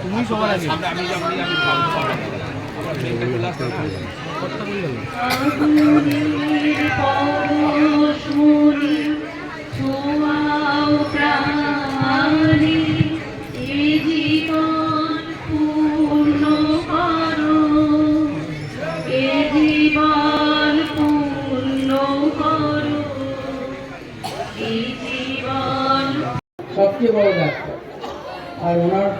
তুমি সবার আগে। পরশমণি ছোঁয়াও প্রাণে এ জীবন পূর্ণ করো এ জীবন পূর্ণ করো এ জীবন সবচেয়ে বড় ডাক্তার। আর ওনার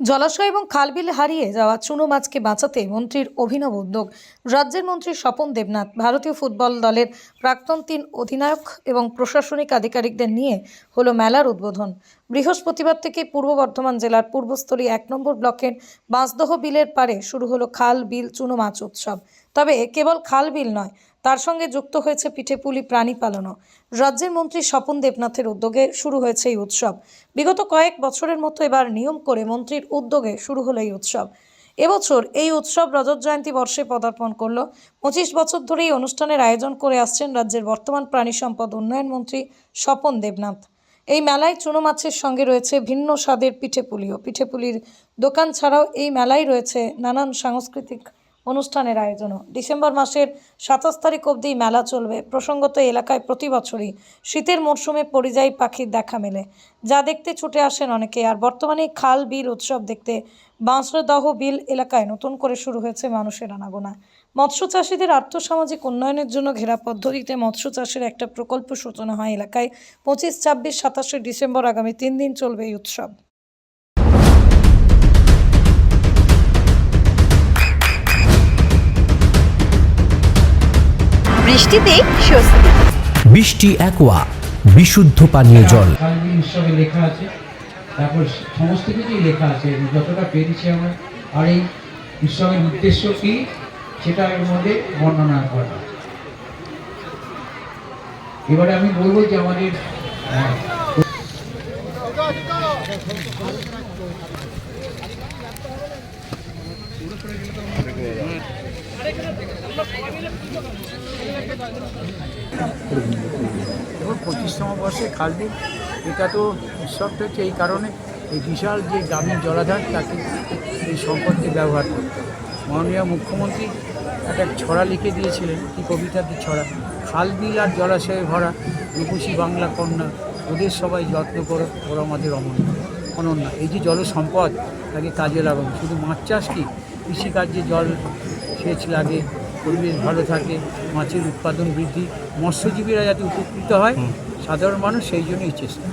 জলাশয় এবং খালবিল হারিয়ে যাওয়া চুনো মাছকে বাঁচাতে মন্ত্রীর অভিনব উদ্যোগ। রাজ্যের মন্ত্রী স্বপন দেবনাথ, ভারতীয় ফুটবল দলের প্রাক্তন তিন অধিনায়ক এবং প্রশাসনিক আধিকারিকদের নিয়ে হলো মেলার উদ্বোধন। বৃহস্পতিবার থেকে পূর্ব বর্ধমান জেলার পূর্বস্থলী এক নম্বর ব্লকের বাঁশদহ বিলের পারে শুরু হলো খাল বিল চুনো মাছ উৎসব। তবে কেবল খাল বিল নয় তার সঙ্গে যুক্ত হয়েছে পিঠেপুলি প্রাণী পালনও। রাজ্যের মন্ত্রী স্বপন দেবনাথের উদ্যোগে শুরু হয়েছে এই উৎসব। বিগত কয়েক বছরের মতো এবার নিয়ম করে মন্ত্রীর উদ্যোগে শুরু হলো এই উৎসব। এবছর এই উৎসব রজত জয়ন্তী বর্ষে পদার্পণ করল। পঁচিশ বছর ধরে এই অনুষ্ঠানের আয়োজন করে আসছেন রাজ্যের বর্তমান প্রাণী সম্পদ উন্নয়ন মন্ত্রী স্বপন দেবনাথ। এই মেলায় চুনো মাছের সঙ্গে রয়েছে ভিন্ন স্বাদের পিঠেপুলিও পিঠেপুলির দোকান ছাড়াও এই মেলায় রয়েছে নানান সাংস্কৃতিক অনুষ্ঠানের আয়োজনও। ডিসেম্বর মাসের সাতাশ তারিখ অবধি মেলা চলবে। প্রসঙ্গত এলাকায় প্রতি বছরই শীতের মরশুমে পরিযায়ী পাখির দেখা মেলে। যা দেখতে ছুটে আসেন অনেকে। আর বর্তমানে খাল, বিল, উৎসব দেখতে বাঁশড়দহ বিল এলাকায় নতুন করে শুরু হয়েছে মানুষের আনাগোনা। মৎস্য চাষিদের আর্থসামাজিক উন্নয়নের জন্য ঘেরা পদ্ধতিতে মৎস্য চাষের একটা প্রকল্প সূচনা হয় এলাকায়। পঁচিশ, ছাব্বিশ, সাতাশে ডিসেম্বর আগামী তিন দিন চলবে এই উৎসব। বৃষ্টিতে স্বস্তি। বৃষ্টি অ্যাকোয়া বিশুদ্ধ পানীয় জল। উৎসবে লেখা আছে তারপর সমস্ত কিছুই লেখা আছে যতটা পেরেছি আমরা। আর এই উৎসবের উদ্দেশ্য কি সেটা এর মধ্যে বর্ণনা করা। এবারে আমি বলব যে আমাদের আহ, এবং পঁচিশতম বর্ষে খালবিল এটা তো উৎসবটা হচ্ছে এই কারণে এই বিশাল যে গ্রামীণ জলাধার, তাকে এই সম্পদকে ব্যবহার করতে হবে। মাননীয় মুখ্যমন্ত্রী একটা ছড়া লিখে দিয়েছিলেন, কি কবিতার কি ছড়া খালবিল আর জলাশয়ে ভরা রূপসী বাংলা কন্যা, ওদের সবাই যত্ন করো, ওরা আমাদের অমূল্য অনন্যা এই যে জল সম্পদ তাকে কাজে লাগানো, শুধু মাছ চাষ কি কৃষিকার্যে জল সেচ লাগে পরিবেশ ভালো থাকে মাছের উৎপাদন বৃদ্ধি মৎস্যজীবীরা যাতে উপকৃত হয় সাধারণ মানুষ সেই জন্যই চেষ্টা।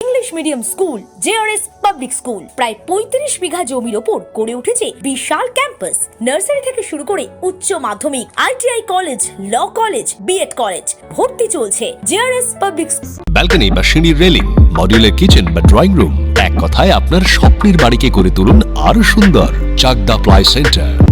English medium school JRS public school প্রায় পঁয়ত্রিশ বিঘা জমির ওপর গড়ে উঠেছে বিশাল ক্যাম্পাস নার্সারি থেকে শুরু করে উচ্চ মাধ্যমিক ITI college law college BEd college ভর্তি চলছে জেআরএস পাবলিক ব্যালকনি বা সিঁড়ির রেলিং মডিউলার কিচেন বা ড্রয়িং রুম এক কথায় আপনার স্বপ্নের বাড়িকে করে তুলুন আরও সুন্দর Chakdah ply centre.